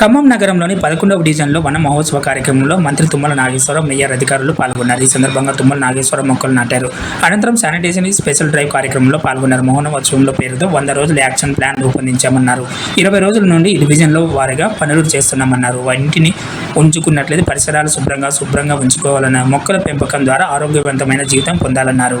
ఖమ్మం నగరంలోని పదకొండవ డివిజన్లో వన మహోత్సవ కార్యక్రమంలో మంత్రి తుమ్మల నాగేశ్వరరావు మేయర్ అధికారులు పాల్గొన్నారు. ఈ సందర్భంగా తుమ్మల నాగేశ్వరరావు మొక్కలు నాటారు. అనంతరం శానిటేషన్ స్పెషల్ డ్రైవ్ కార్యక్రమంలో పాల్గొన్నారు. మౌనోత్సవంలో పేరుతో వంద రోజుల యాక్షన్ ప్లాన్ రూపొందించామన్నారు. ఇరవై రోజుల నుండి ఈ డివిజన్లో వారిగా పనులు చేస్తున్నామన్నారు. వాటిని ఉంచుకున్నట్లయితే పరిసరాలు శుభ్రంగా శుభ్రంగా ఉంచుకోవాలన్నారు మొక్కల పెంపకం ద్వారా ఆరోగ్యవంతమైన జీవితం పొందాలన్నారు.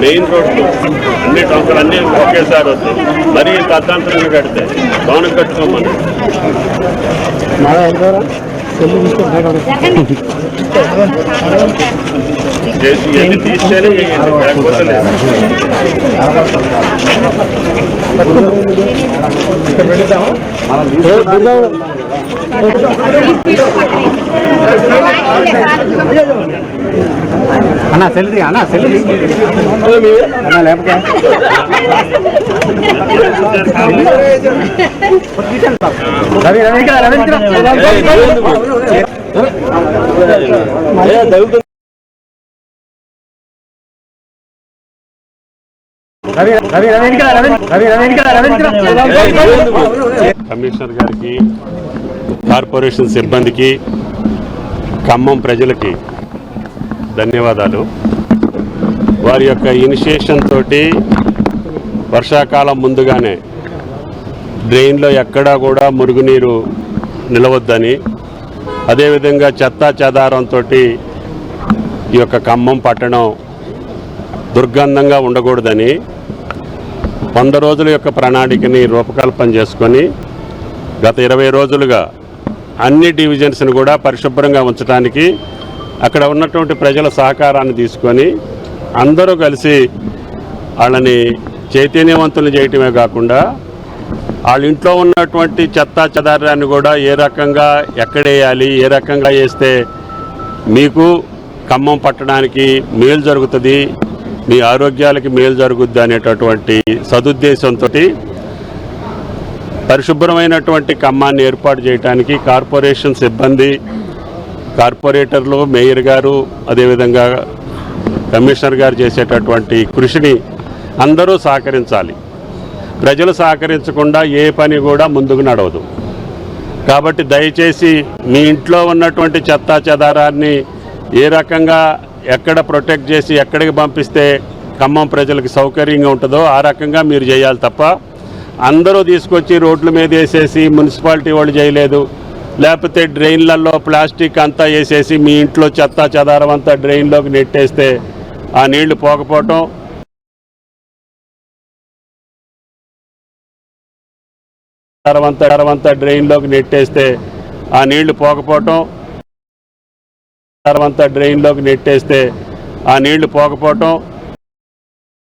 మెయిన్ రోడ్లు అన్ని టొంకలు అన్నీ ఒకేసారి వస్తాయి. మరీ ఇంత కడితే భవనం కట్టుకోమని. చేసి తీస్తేనే చేయండి లేకపోతే లేదు. అన్న సెల్ఫీ అన్న సెల్ఫీ అన్న లేకపోతే? రవి రవి రవి కమిషనర్ గారికి కార్పొరేషన్ సిబ్బందికి ఖమ్మం ప్రజలకి ధన్యవాదాలు. వారి యొక్క ఇనిషియేషన్ తోటి వర్షాకాలం ముందుగానే డ్రైన్లో ఎక్కడా కూడా మురుగునీరు నిలవద్దని అదేవిధంగా చెత్తా చెదారంతో ఈ యొక్క ఖమ్మం పట్టణం దుర్గంధంగా ఉండకూడదని వంద రోజుల యొక్క ప్రణాళికని రూపకల్పన చేసుకొని గత ఇరవై రోజులుగా అన్ని డివిజన్స్ని కూడా పరిశుభ్రంగా ఉంచడానికి అక్కడ ఉన్నటువంటి ప్రజల సహకారాన్ని తీసుకొని అందరూ కలిసి వాళ్ళని చైతన్యవంతులు చేయటమే కాకుండా వాళ్ళ ఇంట్లో ఉన్నటువంటి చెత్త చెదారాన్ని కూడా ఏ రకంగా ఎక్కడేయాలి ఏ రకంగా వేస్తే మీకు ఖమ్మం పట్టడానికి మేలు జరుగుతుంది మీ ఆరోగ్యాలకి మేలు జరుగుద్ది అనేటటువంటి సదుద్దేశంతో పరిశుభ్రమైనటువంటి ఖమ్మాన్ని ఏర్పాటు చేయడానికి కార్పొరేషన్ సిబ్బంది కార్పొరేటర్లు మేయర్ గారు అదేవిధంగా కమిషనర్ గారు చేసేటటువంటి కృషిని అందరూ సహకరించాలి. ప్రజలు సహకరించకుండా ఏ పని కూడా ముందుకు నడవదు. కాబట్టి దయచేసి మీ ఇంట్లో ఉన్నటువంటి చెత్తా చెదారాన్ని ఏ రకంగా ఎక్కడ ప్రొటెక్ట్ చేసి ఎక్కడికి పంపిస్తే ఖమ్మం ప్రజలకు సౌకర్యంగా ఉంటుందో ఆ రకంగా మీరు చేయాలి తప్ప అందరూ తీసుకొచ్చి రోడ్ల మీద వేసేసి మున్సిపాలిటీ వాళ్ళు చేయలేదు. లేకపోతే డ్రైన్లలో ప్లాస్టిక్ అంతా వేసేసి మీ ఇంట్లో చెత్త చెదారం అంతా డ్రైన్లోకి నెట్టేస్తే ఆ నీళ్ళు పోకపోవటం. అంతా అంతా డ్రైన్లోకి నెట్టేస్తే ఆ నీళ్ళు పోకపోవటం. అంతా డ్రైన్లోకి నెట్టేస్తే ఆ నీళ్ళు పోకపోవటం.